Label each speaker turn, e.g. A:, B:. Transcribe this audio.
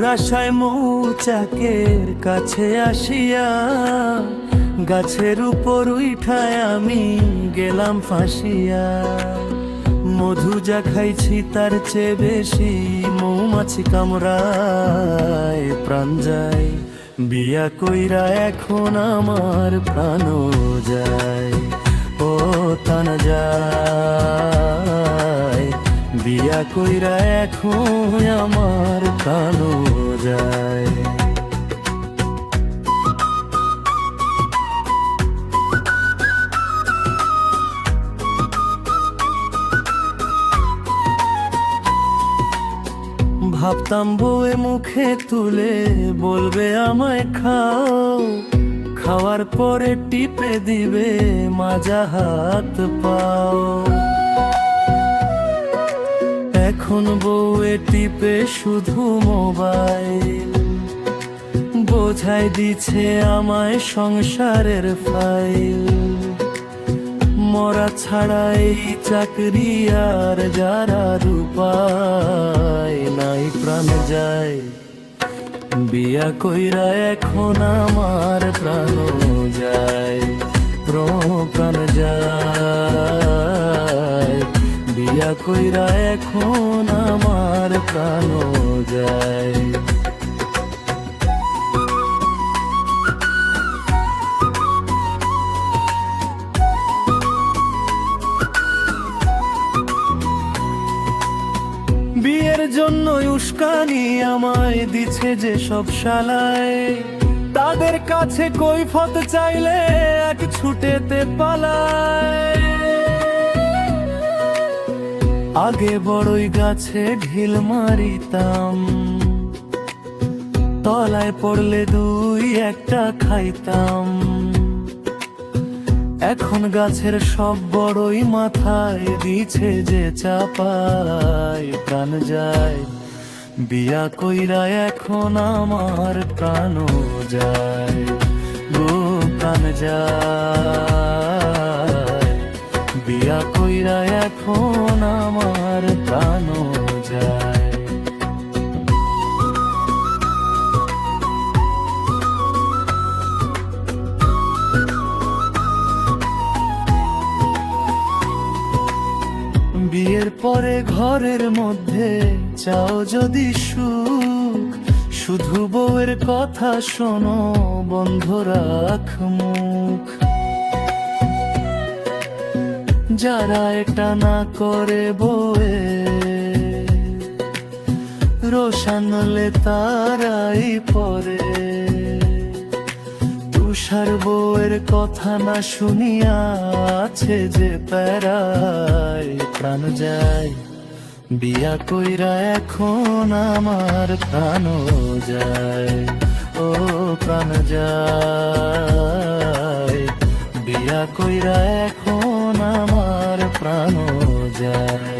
A: মধুর আশায় মৌচাকের কাছে আসিয়া গাছের উপর উঠায় আমি গেলাম ফাঁসিয়া। মধু যা খাইছি তার চেয়ে বেশি মৌমাছি কামড়ায় প্রাণ যায়। বিয়া কইরা এখন আমার প্রাণ যায়। ও তান যায় বিয়া কইরা এখন আমার প্রাণ যায়। ভাবতাম বউয়ে মুখে তুলে বলবে আমায় খাও, খাওয়ার পরে টিপে দিবে মাজা হাত পাও। এখন বউয়ে টিপে শুধু মোবাইল। বোঝাই দিছে আমায় সংসারের ফাইল। মরা ছাড়াই চাকরি আর যারা রূপায় নাই প্রাণ যায়। বিয়া কইরা এখন আমার প্রাণ যায় প্রাণ যায়। কইরা এখন আমার প্রাণ যায়। বিয়ের জন্য উস্কানি আমায় দিছে যে সব শালায়। তাদের কাছে কৈফত চাইলে এক ছুটেতে পালায়। আগে বড়ই গাছে ঢিল মারিতাম। তলায় পড়লে দুই একটা খাইতাম। এখন গাছের সব বড়ই মাথায় দিছে যে চাপায় প্রাণ যায়। বিয়া কইরা এখন আমার প্রাণ যায়। গো, প্রাণ যায়। বিয়া কইরা এখন আমার প্রাণ যায়। বিয়ের পরে ঘরের মধ্যে চাও যদি সুখ, শুধু বউয়ের কথা শোনো, বন্ধ রাখ মুখ। যারা এটা না করে বউয়ে রোশানলে তারাই পরে। তুষার বউয়ের কথা না শুনিয়া আছে যে প্যারায় প্রাণ যায়। বিয়া কইরা এখন আমার প্রাণ যায়। ও প্রাণ যায়। বিয়া কইরা এখন যায়